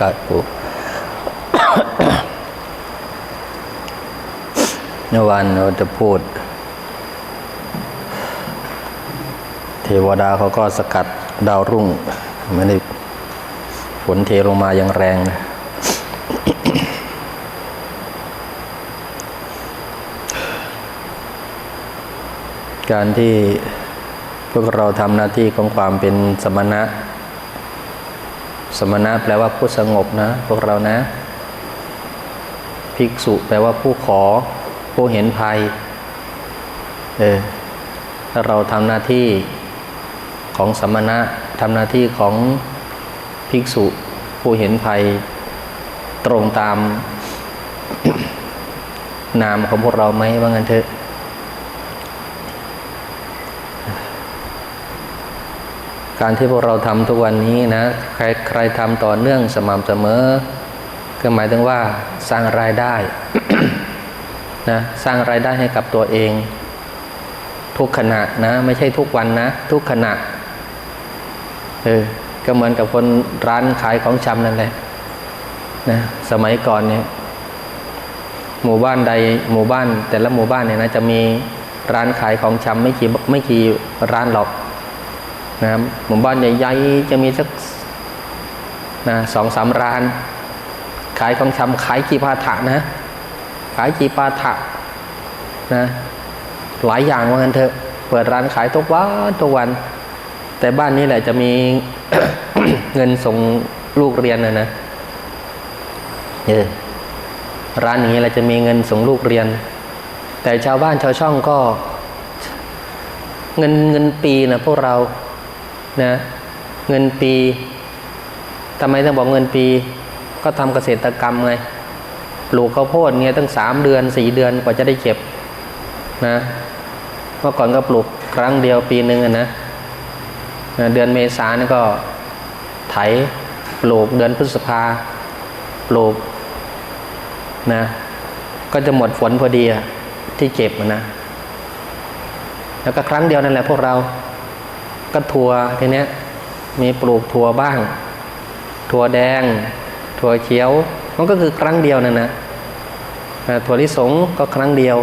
กาสปูเมื่อวานเราจะพูด เทวดาเขาก็สกัดดาวรุ่งไม่ได้ฝนเทลงมาอย่างแรงนะการที่พวกเราทำหน้าที่ของความเป็นสมณะ สมณะแปลว่าผู้สงบนะ พวกเรานะ ภิกษุแปลว่าผู้ขอ ผู้เห็นภัย เออถ้าเราทำหน้าที่ของสมณะทำหน้าที่ของภิกษุ ผู้เห็นภัย ตรงตามนามของพวกเราไหมว่างั้นเถอะ การที่พวกเราทำทุกวันนี้นะใครใครทำต่อเนื่องสม่ำเสมอ ก็หมายถึงว่าสร้างรายได้นะสร้างรายได้ให้กับตัวเอง ทุกขณะนะ ไม่ใช่ทุกวันนะ ทุกขณะเออก็เหมือนกับคนร้านขายของชำนั่นแหละนะสมัยก่อนเนี่ยหมู่บ้านใดหมู่บ้าน แต่ละหมู่บ้านเนี่ยนะจะมีร้านขายของชำไม่กี่ไม่กี่ร้านหรอก นะหมู่บ้านใหญ่ๆจะมีสักนะสองสามร้าน ขายของชำขายกีปาถะนะ ขายกีปาถะนะหลายอย่างว่างั้นเถอะ เปิดร้านขายทุกวันทุกวัน แต่บ้านนี้แหละจะมีเงินส่งลูกเรียนนะนะเออร้านอย่างนี้แหละจะมีเงินส่งลูกเรียน แต่ชาวบ้านชาวช่องก็ เงินเงินปีนะพวกเรา นะเงินปีทำไมต้องบอกเงินปี ก็ทำเกษตรกรรมไงปลูกข้าวโพดเนี่ยตั้งสามเดือนสี่เดือนกว่าจะได้เก็บนะเมื่อก่อนก็ปลูกครั้งเดียวปีหนึ่งนะเดือนเมษานี่ก็ไถปลูกเดือนพฤษภาปลูกนะก็จะหมดฝนพอดีอะที่เก็บนะ แล้วก็ครั้งเดียวนั่นแหละพวกเรา ก็ทัวทีเนี้ยมีปลูกถั่วบ้าง ถั่วแดง ถั่วเขียว มันก็คือครั้งเดียวนั่นนะถั่วลิสงก็ครั้งเดียว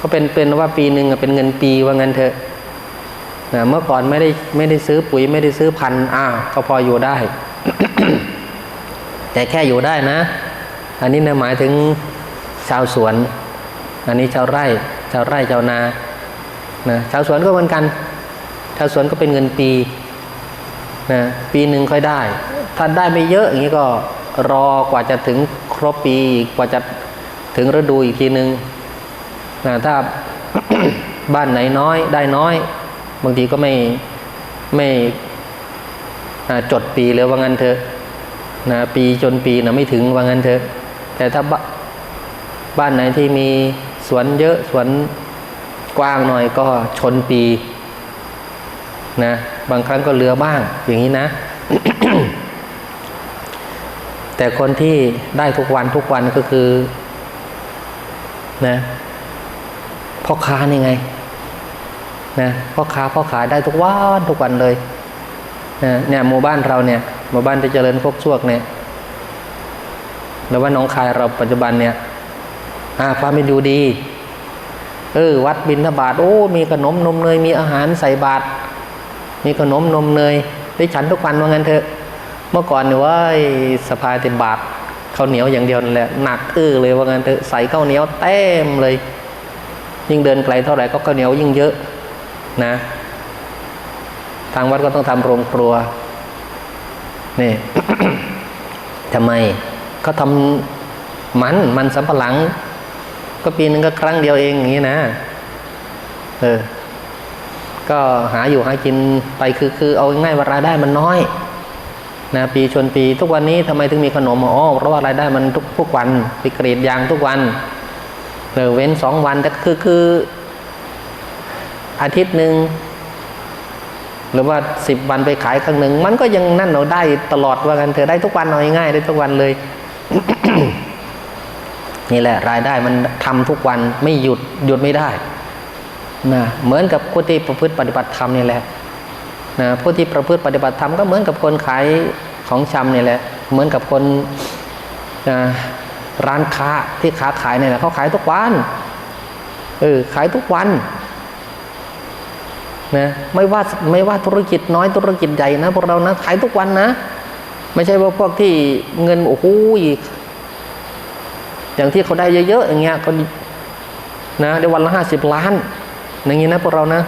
ก็เป็นเป็นว่าปีหนึ่งเป็นเงินปีว่าเงั้นเถอะนะเมื่อก่อนไม่ได้ไม่ได้ซื้อปุ๋ยไม่ได้ซื้อพันธุ์อ้าวก็พออยู่ได้ แต่แค่อยู่ได้นะ อันนี้นะหมายถึงชาวสวน อันนี้ชาวไร่ ชาวไร่ชาวนานะชาวสวนก็เหมือนกัน ชาวสวนก็เป็นเงินปีนะปีหนึ่งค่อยได้ ถ้าได้ไม่เยอะอย่างนี้ก็รอกว่าจะถึงครบปีกว่าจะถึงฤดูอีกทีหนึ่งนะถ้าบ้านไหนน้อยได้น้อย บางทีก็ไม่ไม่จดปีเลยว่างั้นเถอะนะปีจนปีนะไม่ถึงว่างั้นเถอะ แต่ถ้าบบ้านไหนที่มีสวนเยอะสวนกว้างหน่อยก็ชนปี นะบางครั้งก็เหลือบ้างอย่างนี้นะ แต่คนที่ได้ทุกวันทุกวันก็คือนะพ่อค้านี่ไงนะพ่อค้าพ่อขายได้ทุกวันทุกวันเลยนะเนี่ยหมู่บ้านเราเนี่ยหมู่บ้านที่เจริญพวกช่วกเนี่ยหรือว่าน้องคายเราปัจจุบันเนี่ยอ่าความเป็นอยู่ดี เออ วัดบินทบาทโอ้ มีขนมนมเนยมีอาหารใส่บาตร มีขนมนมเนยได้ฉันทุกวันว่างั้นเถอะ เมื่อก่อนเนี่ยว่าสภาติบาทข้าวเหนียวอย่างเดียวนั่นแหละหนักอื้อเลยว่างั้นเถอะใส่ข้าวเหนียวเต็มเลย ยิ่งเดินไกลเท่าไหร่ก็ข้าวเหนียวยิ่งเยอะนะ ทางวัดก็ต้องทำโรงครัวนี่ทำไมเขาทำมันมันสำปะหลัง ก็ปีนึงก็ครั้งเดียวเองอย่างนี้นะ เออ ก็หาอยู่หากินไปคือคือเอาง่ายว่ารายได้มันน้อยนะปีชนปีทุกวันนี้ทำไมถึงมีขนมอ๋อเพราะว่ารายได้มันทุกทุกวันไปกรีดยางทุกวันเออเว้นสองวันแต่คือคือ อาทิตย์หนึ่งหรือว่าสิบวันไปขายครั้งหนึ่งมันก็ยังนั่นเราได้ตลอดว่ากันเธอได้ทุกวันเอาง่ายได้ทุกวันเลย นี่แหละ รายได้มันทำทุกวันไม่หยุดหยุดไม่ได้ นะเหมือนกับคนที่ประพฤติปฏิบัติธรรมนี่แหละนะผู้ที่ประพฤติปฏิบัติธรรมก็เหมือนกับคนขายของชำนี่แหละ เหมือนกับคนนะร้านค้าที่ค้าขายนี่ยนะเขาขายทุกวันเออขายทุกวันนะไม่ว่าไม่ว่าธุรกิจน้อยธุรกิจใหญ่นะพวกเรานะขายทุกวันนะ ไม่ใช่ว่าพวกที่เงินโอ้โหอย่างที่เขาได้เยอะๆอย่างเงี้ยเขานะได้วันละห้าสิบล้าน อย่างงี้นะพวกเรานะ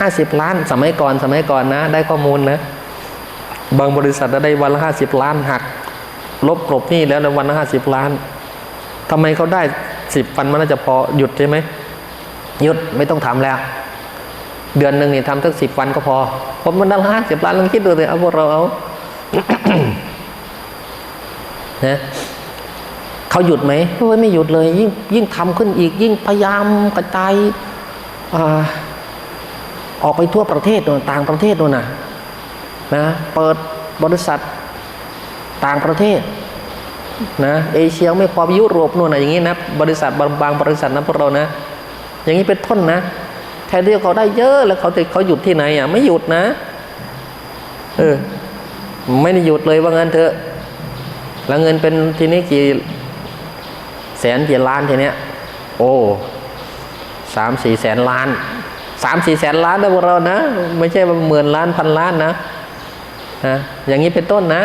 ห้าสิบล้านสมัยก่อนสมัยก่อนนะ ได้ข้อมูลนะ บางบริษัทได้วันละห้าสิบล้านหัก ลบกลบหนี่แล้วในวันละห้าสิบล้านทำไมเขาได้สิบวันมันน่าจะพอหยุดใช่ไหมหยุดไม่ต้องทำแล้ว เดือนหนึ่งนี่ทำสักสิบวันก็พอผมมันละห้าสิบล้านลองคิดดูเลยเอาพวกเราเอานะเขาหยุดไหมโอ้ยไม่หยุดเลย ยิ่งยิ่งทำขึ้นอีก ยิ่งพยายามกระจาย ออกไปทั่วประเทศนู่นต่างประเทศนู่นนะนะเปิดบริษัทต่างประเทศนะเอเชียไม่พอยุโรปนู่นนะอย่างนี้นะบริษัทบางบางบริษัทนะพวกเรานะ อย่างนี้เป็นต้นนะแทนที่เขาได้เยอะแล้วเขาจะเขาหยุดที่ไหนอะไม่หยุดนะเออไม่ได้หยุดเลยว่างั้นเถอะแล้วเงินเป็นทีนี้กี่แสนกี่ล้านทีเนี้ยโอ้ สามสี่แสนล้านสามสี่แสนล้านนะพวกเรานะ ไม่ใช่ว่าหมื่นล้านพันล้านนะนะอย่างนี้เป็นต้นนะ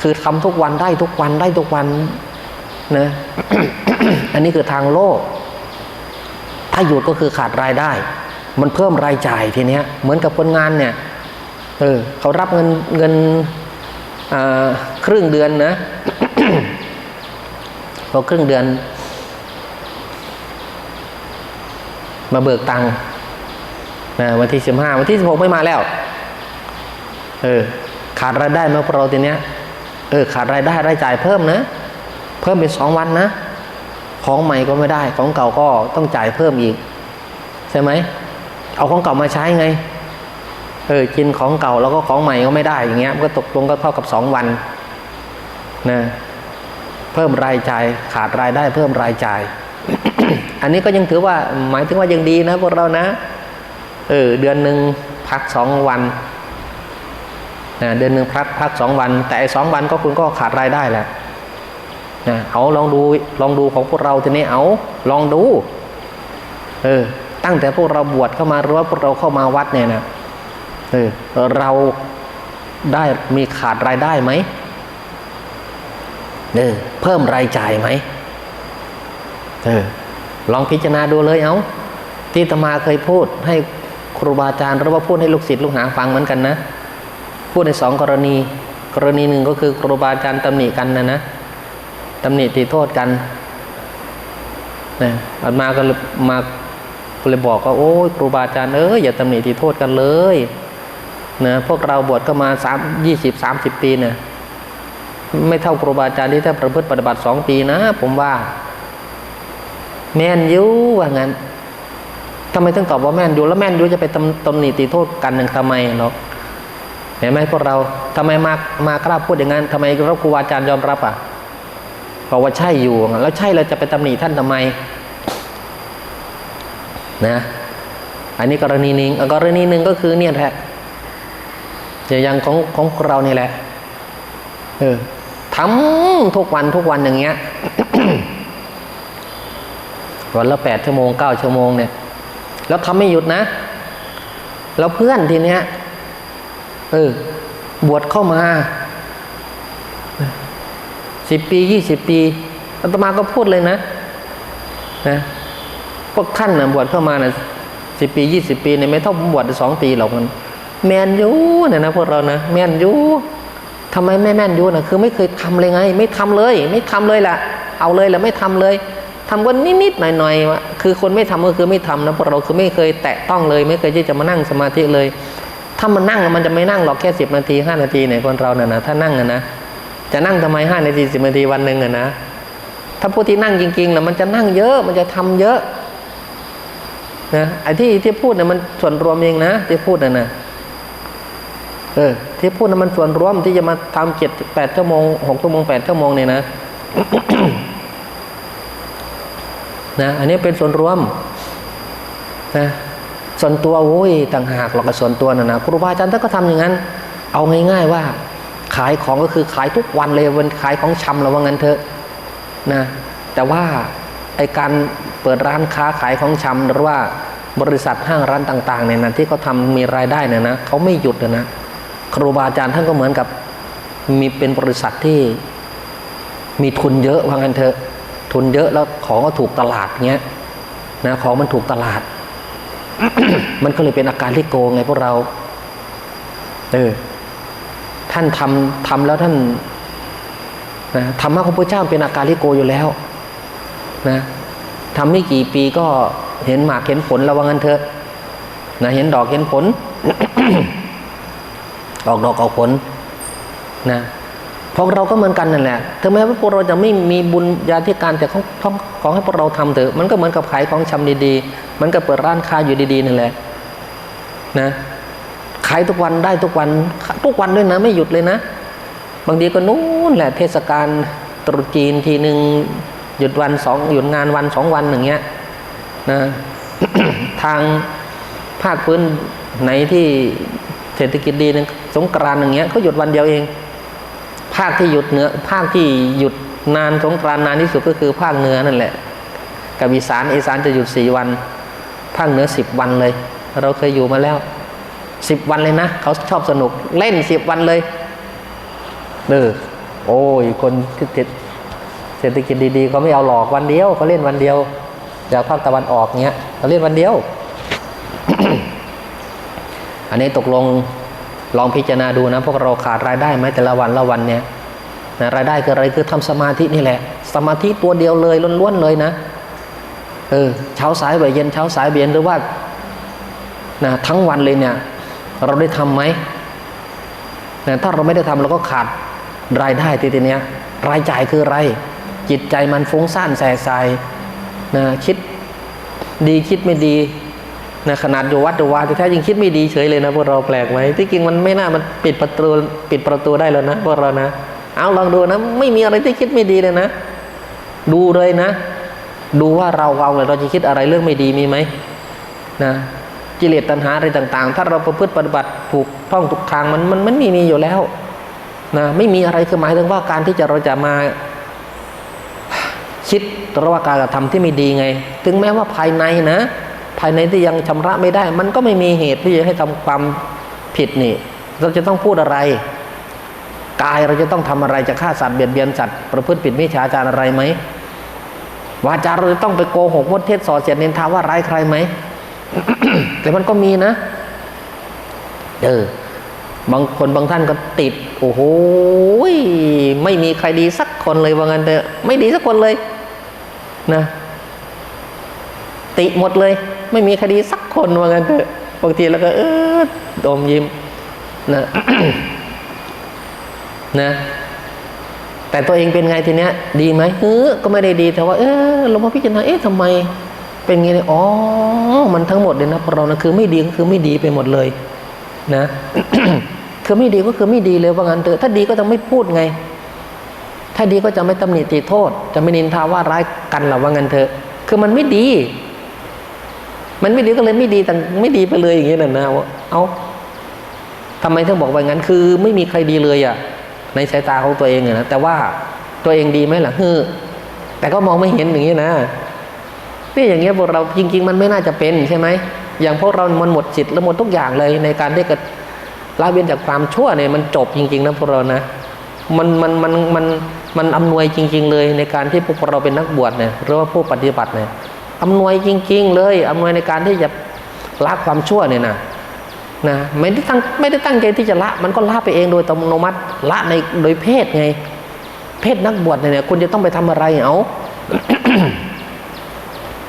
คือทำทุกวันได้ทุกวันได้ทุกวันนะอันนี้คือทางโลก ถ้าหยุดก็คือขาดรายได้ มันเพิ่มรายจ่ายทีเนี้ย เหมือนกับคนงานเนี่ยเออเขารับเงินเงินครึ่งเดือนนะพอครึ่งเดือน มาเบิกตังค์นะวันที่สิบห้าวันที่สิบหกไม่มาแล้ว เออ ขาดรายได้มาพวกเราทีเนี้ย เออ ขาดรายได้รายจ่ายเพิ่มนะ เพิ่มเป็นสองวันนะ ของใหม่ก็ไม่ได้ ของเก่าก็ต้องจ่ายเพิ่มอีก ใช่ไหม เอาของเก่ามาใช้ไง เออ กินของเก่าแล้วก็ของใหม่ก็ไม่ได้อย่างเงี้ยมันก็ตกลงก็เท่ากับสองวันนะ เพิ่มรายจ่าย ขาดรายได้เพิ่มรายจ่าย อันนี้ก็ยังถือว่าหมายถึงว่ายังดีนะพวกเรานะเออเดือนหนึ่งพักสองวันนะเดือนหนึ่งพักพักสองวัน แต่สองวันก็คุณก็ขาดรายได้แหละนะเอาลองดูลองดูของพวกเราทีนี้เอาลองดูเออตั้งแต่พวกเราบวชเข้ามาหรือว่าพวกเราเข้ามาวัดเนี่ยนะเออเราได้มีขาดรายได้ไหมเออเพิ่มรายจ่ายไหมเออ ลองพิจารณาดูเลยเอาที่ตมาเคยพูดให้ครูบาอาจารย์หรือว่าพูดให้ลูกศิษย์ลูกหาฟังเหมือนกันนะ พูดในสองกรณี กรณีหนึ่งก็คือครูบาอาจารย์ตำหนิกันนะนะตำหนิตีโทษกันนะอาตมาก็มาเลยบอกว่าโอ้ยครูบาอาจารย์เอออย่าตำหนิตีโทษกันเลยนะพวกเราบวชก็มาสามยี่สิบสามสิบปีเนะไม่เท่าครูบาอาจารย์ที่ท่านประพฤติปฏิบัติสองปีนะ ผมว่า แม่นยูว่างั้นทำไมต้องตอบว่าแม่นยูแล้วแม่นยูจะไปตำตำหนิตีโทษกันหนึ่งทำไมเนาะเห็นไหมพวกเราทำไมมามากล้าพูดอย่างนั้นทำไมเราครูอาจารย์ยอมรับอะบอกว่าใช่อยู่แล้วใช่เราจะไปตำหนิท่านทำไมนะ อันนี้กรณีหนึ่งกรณีหนึ่งก็คือเนี่ยแหละอย่างของของเรานี่แหละ เออทำทุกวันทุกวันอย่างเงี้ย วันละแปดชั่วโมงเก้าชั่วโมงเนี่ยแล้วทำไม่หยุดนะ แล้วเพื่อนทีเนี้ยเออบวชเข้ามาสิบปียี่สิบปีอาตมาก็พูดเลยนะนะพวกท่านนะบวชเข้ามานะสิบปียี่สิบปีเนี่ยไม่เท่าผมบวชสองปีหรอกมัน แมนยูเนี่ยนะพวกเรานะแมนยูทำไมไม่แม่นยูนะคือไม่เคยทำเลยไง ไม่ทำเลย ไม่ทำเลยล่ะ เอาเลยแหละไม่ทำเลย ทำกันนิดๆหน่อยๆวะคือคนไม่ทำก็คือไม่ทำนะพวกเราคือไม่เคยแตะต้องเลย ไม่เคยที่จะมานั่งสมาธิเลย ถ้ามันนั่งมันจะไม่นั่งหรอกแค่สิบนาทีห้านาทีเนี่ยคนเราเนี่ยนะถ้านั่งอะนะจะนั่งทำไมห้านาทีสิบนาทีวันหนึ่งอะนะถ้าผู้ที่นั่งจริงๆนะมันจะนั่งเยอะมันจะทำเยอะนะไอ้ที่ที่พูดเนี่ยมันส่วนรวมเองนะที่พูดน่ะนะเออที่พูดนะมันส่วนรวมที่จะมาทำเจ็ดแปดชั่วโมงหกชั่วโมงแปดชั่วโมงเนี่ยนะ นะอันนี้เป็นส่วนรวมนะส่วนตัวโอ้ยต่างหากหรอกกับส่วนตัวนะนะครูบาอาจารย์ท่านก็ทำอย่างนั้น เอาง่ายๆว่า ขายของก็คือขายทุกวันเลยวันขายของชำเราว่างั้นเถอะนะแต่ว่าไอการเปิดร้านค้าขายของชำหรือว่าบริษัทห้างร้านต่างๆเนี่ยนะที่เขาทำมีรายได้เนี่ยนะเขาไม่หยุดนะครูบาอาจารย์ท่านก็เหมือนกับมีเป็นบริษัทที่มีทุนเยอะว่างั้นเถอะ ทุนเยอะแล้วของก็ถูกตลาดเงี้ยนะของมันถูกตลาด มันก็เลยเป็นอาการที่โกงไงพวกเรา เออ ท่านทำทำแล้วท่านนะธรรมะของพระเจ้าเป็นอาการลิโกอยู่แล้ว นะทำไม่กี่ปีก็เห็นหมากเห็นผลแล้วว่างั้นเถอะนะเห็นดอกเห็นผลออกดอกออกผลนะ พวกเราก็เหมือนกันนั่นแหละถึงแม้ว่าพวกเราจะไม่มีบุญญาธิการแต่ของของของให้พวกเราทำเถอะ มันก็เหมือนกับขายของชำดีๆ มันก็เปิดร้านค้าอยู่ดีๆนั่นแหละนะขายทุกวันได้ทุกวันทุกวันด้วยนะ ไม่หยุดเลยนะ บางทีก็นู้นแหละเทศกาลตรุษจีนทีหนึ่งหยุดวันสองหยุดงานวันสองวันอย่างเงี้ยนะทางภาคพื้นไหนที่เศรษฐกิจดีนึงสงกรานอย่างเงี้ยเขาหยุดวันเดียวเอง ภาคที่หยุดเหนือภาคที่หยุดนานสงกรานนานที่สุดก็คือภาคเหนือนั่นแหละ กับอีสานอีสานจะหยุดสี่วัน ภาคเหนือสิบวันเลย เราเคยอยู่มาแล้วสิบวันเลยนะเขาชอบสนุกเล่นสิบวันเลยเออโอ้ยคนติดเศรษฐกิจดีๆเขาไม่เอาหลอกวันเดียวเขาเล่นวันเดียวจากภาคตะวันออกเงี้ยเขาเล่นวันเดียว อันนี้ตกลง ลองพิจารณาดูนะพวกเราขาดรายได้ไหมแต่ละวันละวันเนี่ยนะรายได้คืออะไรคือทำสมาธินี่แหละ สมาธิตัวเดียวเลยล้วนๆเลยนะเออเช้าสายบ่ายเย็นเช้าสายบ่ายเย็นหรือว่านะทั้งวันเลยเนี่ย เราได้ทำไหมนะถ้าเราไม่ได้ทำเราก็ขาดรายได้ทีทีเนี้ยรายจ่ายคืออะไร จิตใจมันฟุ้งซ่านแสบสายนะคิดดีคิดไม่ดี นะขนาดอยู่วัดอยู่วาแต่แท้จริงคิดไม่ดีเฉยเลยนะพวกเราแปลกไหมที่จริงมันไม่น่ามันปิดประตูปิดประตูได้แล้วนะพวกเรานะ เอาลองดูนะ ไม่มีอะไรที่คิดไม่ดีเลยนะ ดูเลยนะ ดูว่าเราเราเนี่ยเราจะคิดอะไรเรื่องไม่ดีมีไหมนะกิเลสตัณหาอะไรต่าง ๆ ถ้าเราประพฤติปฏิบัติถูกท่องถูกทางมันมันมันม่มีอยู่แล้วนะไม่มีอะไรคือหมายถึงว่าการที่จะเราจะมาคิดระว่าการกระทำที่ไม่ดีไง ถึงแม้ว่าภายในนะ ภายในที่ยังชำระไม่ได้ มันก็ไม่มีเหตุที่จะให้ทำความผิดนี่ เราจะต้องพูดอะไร กายเราจะต้องทำอะไรจะฆ่าสัตว์เบียดเบียนสัตว์ประพฤติผิดมิจฉาจารอะไรไหมวาจาเราจะต้องไปโกหกมดเทศสอเสียดเนินทาว่าร้ายใครไหมแต่มันก็มีนะเออบางคนบางท่านก็ติด โอ้โหไม่มีใครดีสักคนเลยว่างั้นเถอะไม่ดีสักคนเลย นะ ติหมดเลย ไม่มีคดีสักคนว่างั้นเถอะบางทีแล้วก็เออดมยิ้มนะนะ แต่ตัวเองเป็นไงทีเนี้ย ดีไหมเออก็ไม่ได้ดีแต่ว่า เออเรามาพิจารณาเอ๊ะทำไม เป็นไงเนี่ยอ๋อ มันทั้งหมดเลยนะพวกเรานะคือไม่ดีก็คือไม่ดีไปหมดเลย นะคือไม่ดีก็คือไม่ดีเลยว่างั้นเถอะถ้าดีก็จะไม่พูดไง ถ้าดีก็จะไม่ตำหนิติโทษ จะไม่นินทาว่าร้ายกันหรอว่างั้นเถอะ คือมันไม่ดี มันไม่ดีก็เลยไม่ดีแต่ไม่ดีไปเลยอย่างเงี้ยนะว่าเอาทำไมถึงบอกว่างั้นคือไม่มีใครดีเลยอะ ในสายตาของตัวเองอะนะแต่ว่าตัวเองดีไหมล่ะฮือแต่ก็มองไม่เห็นอย่างนี้นะนี่อย่างเงี้ยพวกเราจริง ๆ มันไม่น่าจะเป็นใช่ไหมอย่างพวกเรามันหมดจิตและหมดทุกอย่างเลยในการที่จะละเว้นจากความชั่วเนี่ยมันจบจริง ๆนะพวกเรานะมันมันมันมันมันอำนวยจริง ๆ เลยในการที่พวกเราเป็นนักบวชเนี่ยหรือว่าผู้ปฏิบัติเนี่ย อำนวยจริง ๆ เลยอำนวยในการที่จะละความชั่วเนี่ยนะนะไม่ได้ตั้งไม่ได้ตั้งใจที่จะละ มันก็ละไปเองโดยอัตโนมัติละในโดยเพศไง เพศนักบวชเนี่ยคุณจะต้องไปทำอะไรเอา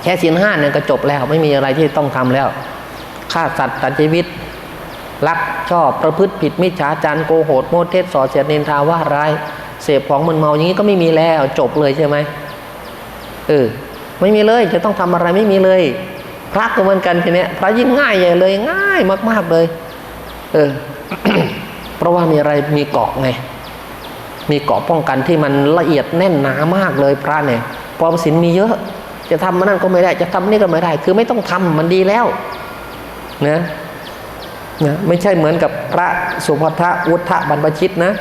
แค่ศีลห้าเนี่ยก็จบแล้ว ไม่มีอะไรที่ต้องทำแล้วฆ่าสัตว์ตัดชีวิตลักชอบประพฤติผิดมิจฉาจารโกหกโมเทศส่อเสียดนินทาว่าร้ายเสพของมึนเมาอย่างนี้ก็ไม่มีแล้วจบเลยใช่ไหมเออ ไม่มีเลย จะต้องทำอะไรไม่มีเลย พระก็เหมือนกันทีเนี้ยพระยิ่งง่ายใหญ่เลย ง่ายมาก ๆเลย เออ เพราะว่ามีอะไรมีเกาะไงมีเกาะป้องกันที่มันละเอียดแน่นหนามากเลยพระเนี่ยปลอมศีลมีเยอะ จะทำมันนั่นก็ไม่ได้ จะทำนี่ก็ไม่ได้ คือไม่ต้องทำมันดีแล้วนะนะไม่ใช่เหมือนกับพระสุภัทะวุฒะบรรพชิตนะ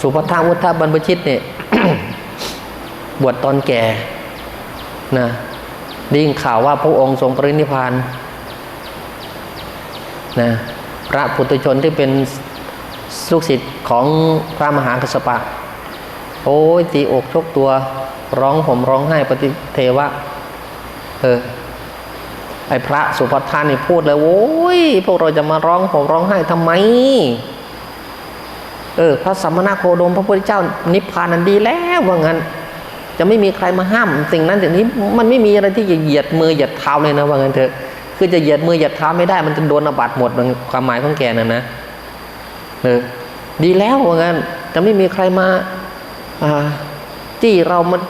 สุภัทาวุฒบรรพชิตเนี่ย บวชตอนแก่นะได้ยินข่าวว่าพระองค์ทรงปรินิพานนะพระพุทธชนที่เป็นลูกศิษย์ของพระมหากัสปะ โอ้ยตีอกชกตัวร้องผมร้องไห้ปฏิเทวะ เออไอพระสุภัทานนี่พูดเลยโอ้ยพวกเราจะมาร้องผมร้องไห้ทำไม เออ พระสัมมาโคดมพระพุทธเจ้านิพพานันดีแล้วว่างั้น จะไม่มีใครมาห้ามสิ่งนั้นสิ่งนี้มันไม่มีอะไรที่จะเหยียดมือเหยียดเท้าเลยนะว่างั้นเถอะคือจะเหยียดมือเหยียดเท้าไม่ได้ มันจะโดนอบัตหมดความหมายของแกน่ะนะเออดีแล้วว่างั้นจะไม่มีใครมาอ่าที่เรามัน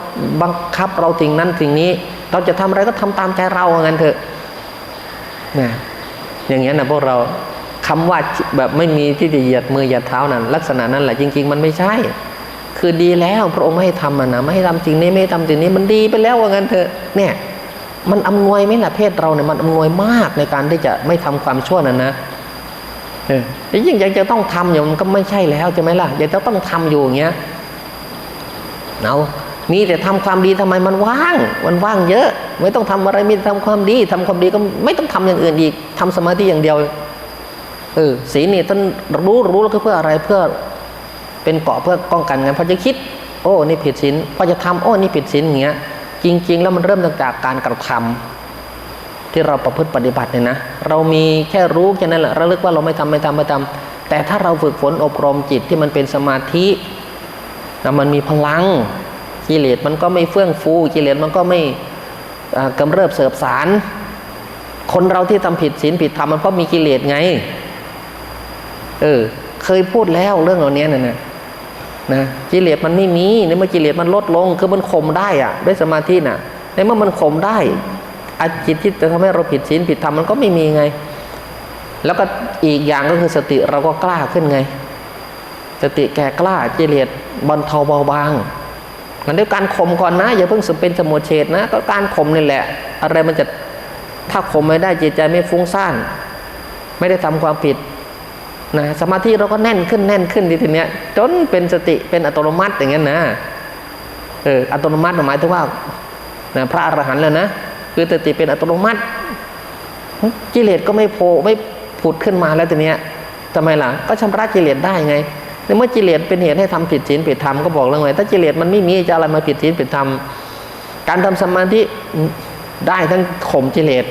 บังคับเราสิ่งนั้นสิ่งนี้ เราจะทำอะไรก็ทำตามใจเราว่างั้นเถอะนะอย่างเงี้ยนะพวกเราคำว่าแบบไม่มีที่จะเหยียดมือเหยียดเท้านั้น ลักษณะนั้นแหละจริง ๆ มันไม่ใช่ คือดีแล้วพระองค์ไม่ให้ทำมันนะไม่ให้ทำสิ่งนี้ไม่ให้ทำสิ่งนี้มันดีไปแล้วว่างั้นเถอะเนี่ยมันอำนวยไหมล่ะเพศเราเนี่ยมันอำนวยมากในการที่จะไม่ทำความชั่วนั้นนะเออยิ่งยังจะต้องทำอยู่มันก็ไม่ใช่แล้วใช่ไหมล่ะยังจะต้องทำอยู่อย่างเงี้ยเอามีแต่ทำความดีทำไมมันว่าง มันว่างเยอะ ไม่ต้องทำอะไรมีแต่ทำความดีทำความดีก็ไม่ต้องทำอย่างอื่นอีกทำสมาธิอย่างเดียวเออศีลนี่ท่านรู้รู้แล้วก็เพื่ออะไรเพื่อ เป็นเกาะเพื่อป้องกันไงพอจะคิด โอ้นี่ผิดศีลพอจะทำโอ้นี่ผิดศีลอย่างเงี้ย จริง ๆ แล้วมันเริ่มจากการกระทำที่เราประพฤติปฏิบัติเนี่ยนะเรามีแค่รู้แค่นั้นแหละระลึกว่าเราไม่ทำไม่ทำไม่ทำแต่ถ้าเราฝึกฝนอบรมจิตที่มันเป็นสมาธินะมันมีพลังกิเลสมันก็ไม่เฟื่องฟูกิเลสมันก็ไม่อ่ากำเริบเสบสาร คนเราที่ทำผิดศีลผิดธรรมมันเพราะมีกิเลสไง เออ เคยพูดแล้วเรื่องเหล่านี้น่ะนะ นะกิเลสมันไม่มีในเมื่อกิเลสมันลดลงคือมันข่มได้อะด้วยสมาธิน่ะ ในเมื่อมันข่มได้อาจิตที่จะทำให้เราผิดศีลผิดธรรมมันก็ไม่มีไง แล้วก็อีกอย่างก็คือสติเราก็กล้าขึ้นไง สติแก่กล้ากิเลสบรรเทาเบาบางมันด้วยการข่มก่อนนะอย่าเพิ่งสเป็นสมุทเฉดนะ ก็การข่มนี่แหละ อะไรมันจะถ้าข่มไม่ได้จิตใจไม่ฟุ้งซ่าน ไม่ได้ทำความผิด นะสมาธิเราก็แน่นขึ้นแน่นขึ้นทีเนี้ยจนเป็นสติเป็นอัตโนมัติอย่างเงี้ยนะเอออัตโนมัติหมายถึงว่านะพระอรหันต์เลยนะคือสติเป็นอัตโนมัติ กิเลสก็ไม่โผล่ไม่ผุดขึ้นมาแล้วทีเนี้ยทำไมล่ะก็ชำระกิเลสได้ไงในเมื่อกิเลสเป็นเหตุให้ทำผิดศีลผิดธรรมก็บอกแล้วไงถ้ากิเลสมันไม่มีจะอะไรมาผิดศีลผิดธรรมการทำสมาธิได้ทั้งข่มกิเลส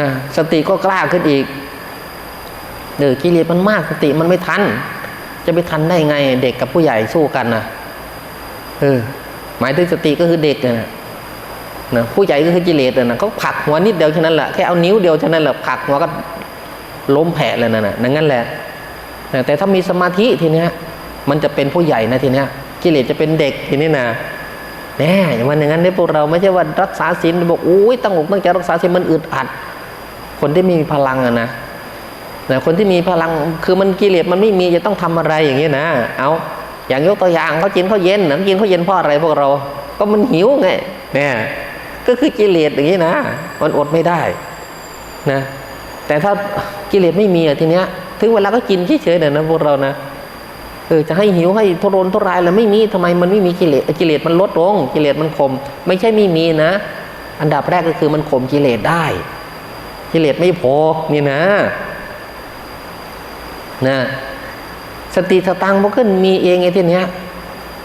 นะสติก็กล้าขึ้นอีก เออกิเลสมันมากสติมันไม่ทัน จะไปทันได้ไง เด็กกับผู้ใหญ่สู้กันนะเออหมายถึงสติก็คือเด็กนะนะผู้ใหญ่ก็คือกิเลสนะก็ผลักหัวนิดเดียวแค่นั้นแหละแค่เอานิ้วเดียวแค่นั้นแหละผลักหัวก็ล้มแผลเลยนะนะนั่นแหละแต่ถ้ามีสมาธิทีเนี้ยมันจะเป็นผู้ใหญ่นะทีเนี้ยกิเลสจะเป็นเด็กทีนี้นะแน่อย่างวันอย่างนั้นเนี่ยพวกเราไม่ใช่ว่ารักษาศีลบอกอุ้ยตั้งอกตั้งใจรักษาศีลมันอึดอัด คนที่มีพลังอะนะ นะคนที่มีพลังคือมันกิเลสมันไม่มีจะต้องทำอะไรอย่างนี้นะ เอาอย่างยกตัวอย่างเขากินเขาเย็นเขากินเขาเย็นเพราะอะไรพวกเรา ก็มันหิวไงเนี่ยก็คือกิเลสอย่างนี้นะ มันอดไม่ได้นะแต่ถ้ากิเลสไม่มีอะทีเนี้ย ถึงเวลาก็กินเฉยๆเนี่ยนะพวกเรานะเออจะให้หิวให้ทรนทุรายแล้วไม่มีทำไมมันไม่มีกิเลสกิเลสมันลดลงกิเลสมันข่มไม่ใช่ไม่มีนะ อันดับแรกก็คือมันข่มกิเลสได้ กิเลสไม่พอนี่นะ นะสติสตังมันก็มีเองไอ้ที่เนี้ย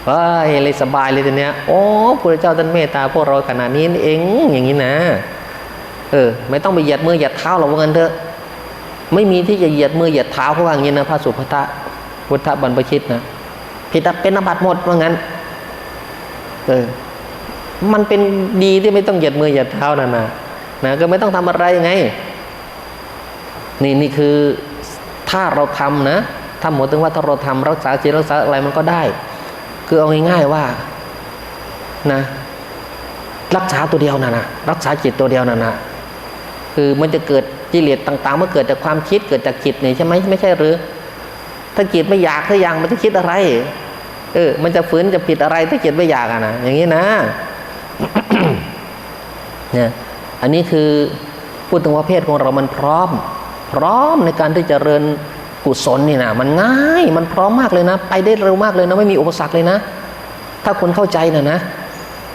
ว้าเลยสบายเลยทีเนี้ยโอ้พระเจ้าท่านเมตตาพวกเราขนาดนี้เองอย่างนี้นะ เออ ไม่ต้องไปเหยียดมือเหยียดเท้าหรอกว่างั้นเถอะ ไม่มีที่จะเหยียดมือเหยียดเท้าเขาว่าอย่างนี้นะพระสุภทะพุทธบรรพชิตนะผิดเป็นอบัตหมดว่างั้น เออ มันเป็นดีที่ไม่ต้องเหยียดมือเหยียดเท้านะนะนะก็ไม่ต้องทำอะไรไง นี่นี่คือ ถ้าเราทำนะถ้าหมดถึงว่าถ้าเราทำรักษาศีลรักษาอะไรมันก็ได้ คือเอาง่ายๆว่านะ รักษาตัวเดียวนะนะรักษาจิตตัวเดียวนะนะคือมันจะเกิดกิเลสต่างๆมื่อเกิดจากความคิดเกิดจากจิตนี่ใช่ไหมไม่ใช่หรือ ถ้าจิตไม่อยากถ้าอยากมันจะคิดอะไร เออ มันจะฝืนจะผิดอะไร ถ้าจิตไม่อยากอะนะอย่างนี้นะเนี่ยอันนี้คือพูดถึงว่าเพศของเรามันพร้อม พร้อมในการที่จะเริญกุศลนี่นะมันง่ายมันพร้อมมากเลยนะ ไปได้เร็วมากเลยนะไม่มีอุปสรรคเลยนะ ถ้าคนเข้าใจนะนะ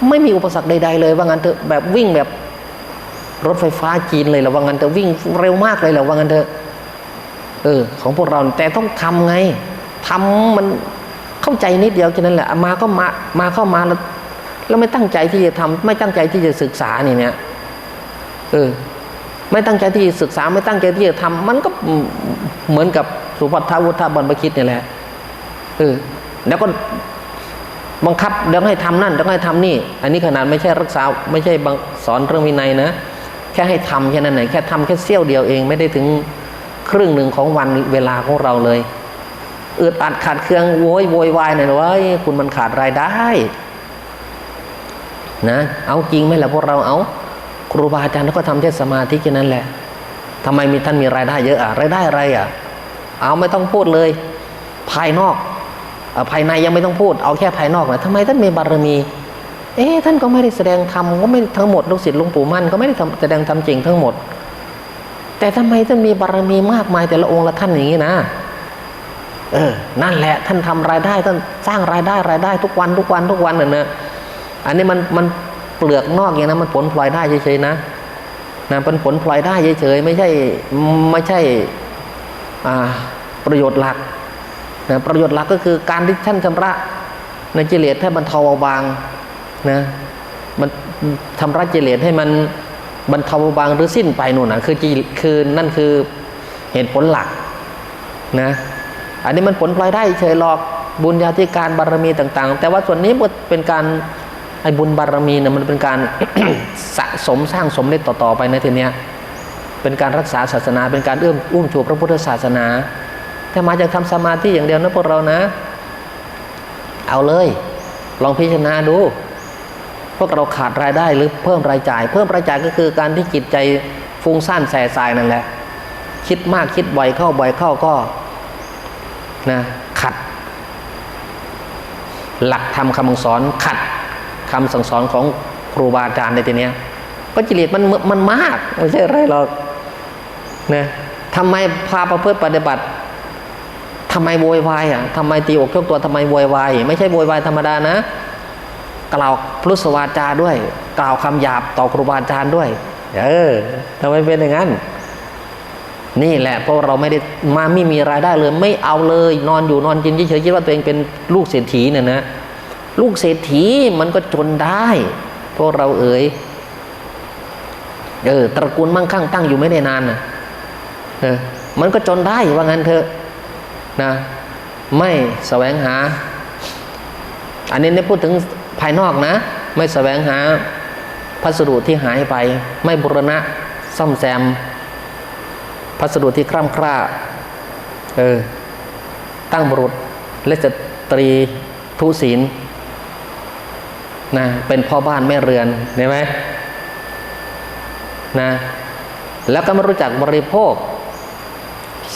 ไม่มีอุปสรรคใด ๆ เลยว่างั้นเถอะแบบวิ่งแบบรถไฟฟ้าจีนเลยละว่างั้นเถอะวิ่งเร็วมากเลยละว่างั้นเถอะเออของพวกเราแต่ต้องทำไงทำมันเข้าใจนิดเดียวแค่นั้นแหละมาก็มามาเข้ามาแล้วแล้วไม่ตั้งใจที่จะทำไม่ตั้งใจที่จะศึกษานี่เนี่ยเออ ไม่ตั้งใจที่ศึกษาไม่ตั้งใจที่จะทำมันก็เหมือนกับสุภัททวุฒบรรพคิดนี่แหละเออแล้วก็บังคับเดี๋ยวให้ทำนั่นเดี๋ยวให้ทำนี่ อันนี้ขนาดไม่ใช่รักษาไม่ใช่สอนเรื่องวินัยนะ แค่ให้ทำแค่นั้นไหนแค่ทำแค่เสี้ยวเดียวเองไม่ได้ถึงครึ่งหนึ่งของวันเวลาของเราเลยอึดอัดขาดเครื่องโวยโวยวายหน่อยว่าคุณมันขาดรายได้ นะ เอาจริงไหมล่ะพวกเราเอา ครูบาอาจารย์ก็ทำแค่สมาธิแค่นั้นแหละทำไมมีท่านมีรายได้เยอะอะรายได้อะไรอะเอาไม่ต้องพูดเลย ภายนอกอภายในยังไม่ต้องพูด เอาแค่ภายนอกนะทำไมท่านมีบารมี เอ๊ท่านก็ไม่ได้แสดงธรรมก็ไม่ทั้งหมดลูกศิษย์หลุงปู่มั่นก็ไม่ได้แสดงธรรมจริงทั้งหมด แต่ทำไมท่านมีบารมีมากมายแต่ละองค์ละท่านอย่างนี้นะเออ นั่นแหละท่านทำรายได้ท่านสร้างรายได้รายได้ทุกวันทุกวันทุกวันน่ะนะอันนี้มันมัน เปลือกนอกอย่างนั้นมันผลพลอยได้เฉยๆนะนะเป็นผลพลอยได้เฉยๆไม่ใช่ไม่ใช่อ่าประโยชน์หลักนะประโยชน์หลักก็คือการที่ท่านชำระในกิเลสให้บรรเทาเบาบางนะมันทำระกิเลสให้มันบรรเทาเบาบางหรือสิ้นไปนู่นนะคือคือนั่นคือเหตุผลหลักนะอันนี้มันผลพลอยได้เฉยหรอกบุญญาธิการบารมีต่าง ๆ แต่ว่าส่วนนี้มันเป็นการ ไอ้บุญบารมีเนี่ยมันเป็นการสะสมสร้างสมเด็จต่อๆไปในทีเนี้ยเป็นการรักษาศาสนา เป็นการเอื้อมอุ้มชูพระพุทธศาสนาแต่มาจากทำสมาธิอย่างเดียวนะพวกเรานะ เอาเลย ลองพิจารณาดู พวกเราขาดรายได้หรือเพิ่มรายจ่าย เพิ่มรายจ่ายก็คือการที่จิตใจฟุ้งซ่านแส่สายนั่นแหละ คิดมากคิดบ่อยเข้าบ่อยเข้าก็นะขัด หลักธรรมคำสอนขัดำสั่งสอนของครูบาอาจารย์ในทีเนี้ยก็จิเลสมันมันมากไม่ใช่ไรหรอกนะทำไมพาประพฤติปฏิบัติทำไมโวยวายอะทำไมตีอกยกตัวทำไมโวยวายไม่ใช่โวยวายธรรมดานะ กล่าวพลุสวาจาด้วย กล่าวคำหยาบต่อครูบาอาจารย์ด้วย เออทำไมเป็นอย่างนั้นนี่แหละเพราะเราไม่ได้มาไม่มีรายได้เลย ไม่เอาเลย นอนอยู่นอนกินเฉยๆคิดว่าตัวเองเป็นลูกเศรษฐีเนี่ยนะ ลูกเศรษฐีมันก็จนได้ พวกเราเอ๋ยเออตระกูลมั่งคั่งตั้งอยู่ไม่ได้นานนะเออมันก็จนได้ว่างั้นเถอะนะไม่แสวงหา อันนี้ได้พูดถึงภายนอกนะ ไม่แสวงหาพัสดุที่หายไป ไม่บุรณะซ่อมแซม พัสดุที่คร่ำคร่าเออตั้งบุรุษและสตรีทุศีล นะเป็นพ่อบ้านแม่เรือนเห็นไหมนะแล้วก็ไม่รู้จักบริโภค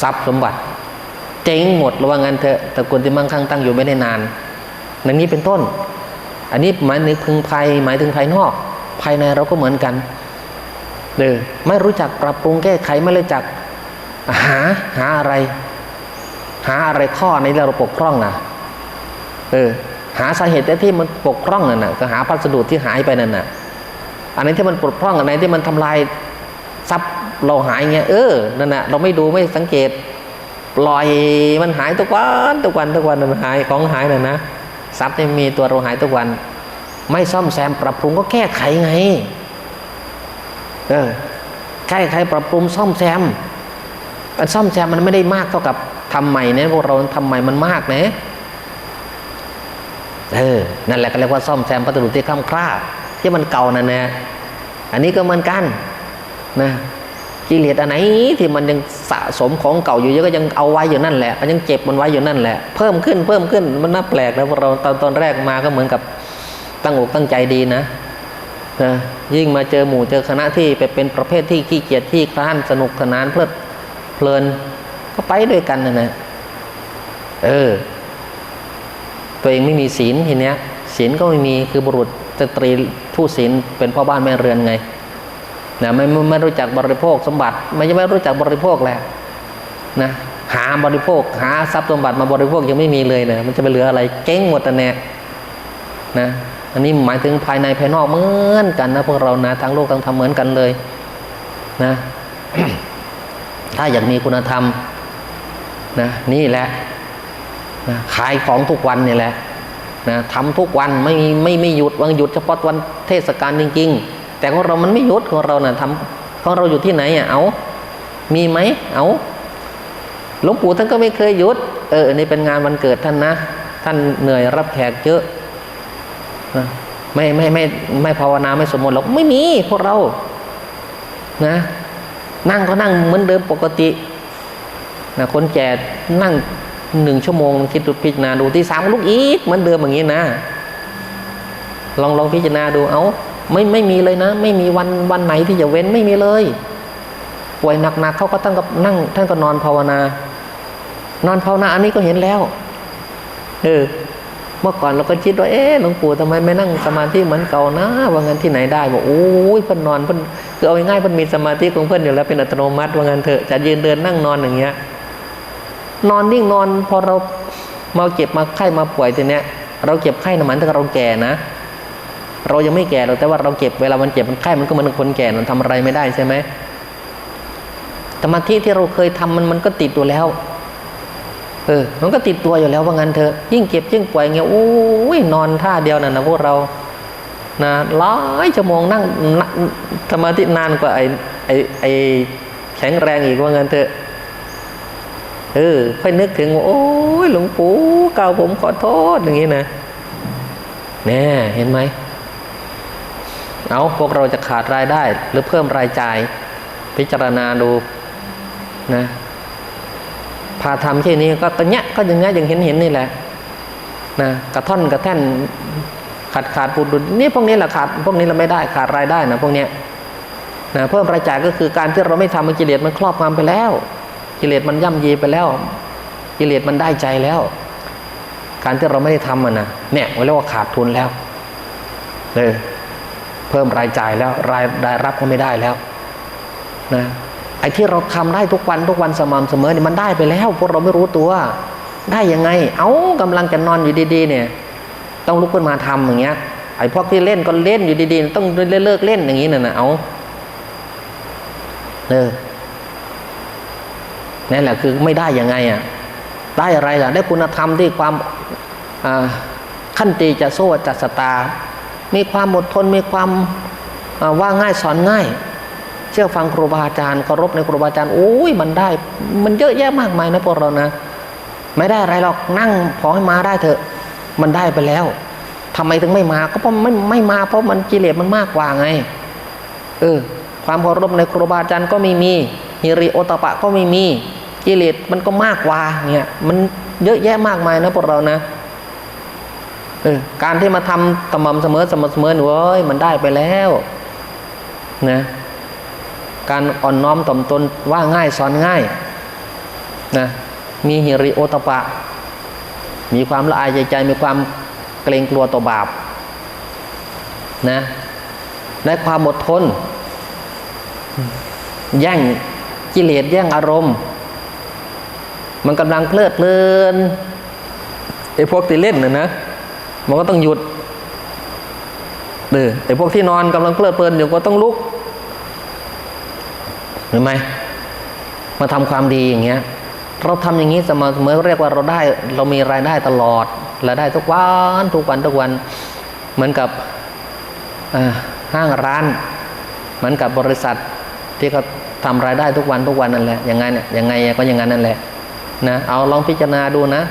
ทรัพย์สมบัติ เจ๊งหมดระว่างั้นเถอะตระกูลที่มั่งคั่งตั้งอยู่ไม่ได้นานนั่นนี้เป็นต้น อันนี้หมายถึงพึงภัยหมายถึงภายนอก ภายในเราก็เหมือนกันเออไม่รู้จักปรับปรุงแก้ไขไม่รู้จัก หาหาอะไร หาอะไรข้อในเราปกพร่องอะเออ หาสาเหตุที่มันปกพร่องนั่นน่ะก็หาพัสดุที่หายไปนั่นน่ะอันนี้ที่มันปกพร่องอันไหนที่มันทำลายทรัพย์เราหายเงี้ยเออนั่นน่ะเราไม่ดูไม่สังเกต ปล่อยมันหายทุกวันทุกวันทุกวันมันหายของหายน่ะนะทรัพย์ที่มีตัวเราหายทุกวัน ไม่ซ่อมแซมปรับปรุงก็แก้ไขไงเออแก้ไขปรับปรุงซ่อมแซมอันซ่อมแซมมันไม่ได้มากเท่ากับทำใหม่เนี่ยพวกเราทำใหม่มันมากนะ เออนั่นแหละก็เรียกว่าซ่อมแซมพัสดุที่คล่ำคล้าที่มันเก่านั่นนะอันนี้ก็เหมือนกันนะกิเลสอันไหนที่มันยังสะสมของเก่าอยู่เยอะก็ยังเอาไว้อยู่นั่นแหละมันยังเจ็บมันไว้อยู่นั่นแหละเพิ่มขึ้นเพิ่มขึ้นมันน่าแปลกนะพวกเราตอนตอนแรกมาก็เหมือนกับตั้งอกตั้งใจดีนะนะยิ่งมาเจอหมู่เจอคณะที่ไปเป็นประเภทที่ขี้เกียจที่คลานสนุกสนานเพลิดเพลินก็ไปด้วยกันนะนะเออ ตัวเองไม่มีศีลทีเนี้ยศีลก็ไม่มีคือบุรุษสตรีผู้ศีลเป็นพ่อบ้านแม่เรือนไงนะไม่ไม่รู้จักบริโภคสมบัติ ไม่ไม่รู้จักบริโภคแหละนะหาบริโภค หาทรัพย์สมบัติมาบริโภคยังไม่มีเลยเนะมันจะไปเหลืออะไรเก้งหมดแต่เนี่ยนะอันนี้หมายถึงภายในภายนอกเหมือนกันนะพวกเรานะทั้งโลกทั้งธรรมเหมือนกันเลยนะถ้าอยากมีคุณธรรมนะนี่แหละ นะขายของทุกวันนี่แหละนะทำทุกวันไม่มีไม่ไม่หยุดวันหยุดเฉพาะวันเทศกาลจริง ๆ แต่ของเรามันไม่หยุดของเรานะ่ะทำของเราอยู่ที่ไหนอะเอามีไหมเอาหลวงปู่ท่านก็ไม่เคยหยุด เออนี่เป็นงานวันเกิดท่านนะ ท่านเหนื่อยรับแขกเยอะนะไม่ไม่ไม่ไม่ภาวนาไม่สมมติหรอกไม่มีพวกเรานะนั่งก็นั่งเหมือนเดิมปกตินะคนแก่นั่ง หนึ่งชั่วโมงคิดดูพิจารณาดูที่สามลุกอีกเหมือนเดิมอย่างนี้นะ ลองลองพิจารณาดูเอาไม่ไม่มีเลยนะ ไม่มีวันวันไหนที่จะเว้นไม่มีเลยป่วยหนักๆเขาก็ตั้งกับนั่ง ท่านก็นอนภาวนา นอนภาวนาอันนี้ก็เห็นแล้วเออเมื่อก่อนเราก็คิดว่าเอ๊ะหลวงปู่ทำไมไม่นั่งสมาธิเหมือนเก่านะ ว่างั้นที่ไหนได้บอกโอ้ยเพิ่นนอนเพิ่นคือเอาง่ายๆเพิ่นมีสมาธิของเพิ่นอยู่แล้วเป็นอัตโนมัติว่างั้นเถอะจะยืนเดินนั่งนอนอย่างเงี้ย นอนนิ่งนอนพอเรามาเจ็บมาไข้มาป่วยทีเนี้ยเราเจ็บไข้นะมันถ้าเราแก่นะ เรายังไม่แก่เราแต่ว่าเราเจ็บเวลามันเจ็บมันไข้มันก็เหมือนคนแก่มันทำอะไรไม่ได้ใช่ไหมสมาธิที่เราเคยทำมันมันก็ติดตัวแล้ว เออ มันก็ติดตัวอยู่แล้วว่างั้นเถอะยิ่งเจ็บยิ่งป่วยเงี้ยโอ้ยนอนท่าเดียวน่ะนะพวกเรานะหลายชั่วโมงนั่งนั่งสมาธินานกว่าไอ้ไอ้ไอ้แข็งแรงอีกว่างั้นเถอะ เออ ค่อยนึกถึงโอ้ยหลวงปู่เก่าผมขอโทษอย่างนี้นะแน่เห็นไหมเอาพวกเราจะขาดรายได้ หรือเพิ่มรายจ่าย พิจารณาดูนะพาทำแค่นี้ก็ตะเนี้ยก็อย่างเงี้ยอย่างเห็นเห็นนี่แหละนะกระท่อนกระแท่นขาดขาดปูดดุนี่พวกนี้แหละขาดพวกนี้เราไม่ได้ขาดรายได้นะพวกเนี้ยนะเพิ่มรายจ่ายก็คือการที่เราไม่ทำมันกิเลสมันครอบงำไปแล้ว กิเลสมันย่ำยีไปแล้ว กิเลสมันได้ใจแล้ว การที่เราไม่ได้ทำมันนะเนี่ยเรียกว่าขาดทุนแล้วเลยเพิ่มรายจ่ายแล้วรายรายรับก็ไม่ได้แล้วนะไอ้ที่เราทำได้ทุกวันทุกวันสม่ำเสมอเนี่ยมันได้ไปแล้ว พวกเราไม่รู้ตัว ได้ยังไง เอากำลังจะนอนอยู่ดีๆ เนี่ย ต้องลุกขึ้นมาทำอย่างเงี้ยไอ้พวกที่เล่นก็เล่นอยู่ดีๆ ต้องเลิกเล่นอย่างนี้น่ะนะเอาเออ นั่นแหละคือไม่ได้ยังไงอะได้อะไรล่ะได้คุณธรรมที่ความขั้นตีจะโซ่จัสตา มีความอดทนมีความว่าง่ายสอนง่าย เชื่อฟังครูบาอาจารย์เคารพในครูบาอาจารย์โอ้ยมันได้ มันเยอะแยะมากมายนะพวกเรานะ ไม่ได้อะไรหรอกนั่งพอให้มาได้เถอะ มันได้ไปแล้วทำไมถึงไม่มาก็เพราะไม่ไม่มาเพราะมันกิเลสมันมากกว่าไงเออความเคารพในครูบาอาจารย์ก็ไม่มีฮิริโอตปะก็ไม่มี กิเลสมันก็มากกว่าเนี่ยมันเยอะแยะมากมายนะพวกเรานะเออการที่มาทำสม่ำเสมอสม่ำเสมอหนูเอ้ยมันได้ไปแล้วนะการอ่อนน้อมถ่อมตนว่าง่ายสอนง่ายนะมีหิริโอตปะ มีความละอายใจใจมีความเกรงกลัวต่อบาปนะได้ความอดทน แย่งกิเลสแย่งอารมณ์ มันกำลังเพลิดเพลินไอ้พวกที่เล่นนะนะมันก็ต้องหยุดเออไอ้พวกที่นอนกำลังเพลิดเพลินอยู่ก็ต้องลุกเห็นไหมมาทำความดีอย่างเงี้ย เราทำอย่างนี้เสมอเสมอเรียกว่าเราได้เรามีรายได้ตลอดรายได้ทุกวันทุกวันทุกวันเหมือนกับห้างร้าน เหมือนกับบริษัทที่เขาทำรายได้ทุกวันทุกวันนั่นแหละยังไงเนี่ยยังไงก็อย่างนั้นนั่นแหละ นะเอาลองพิจารณาดูนะ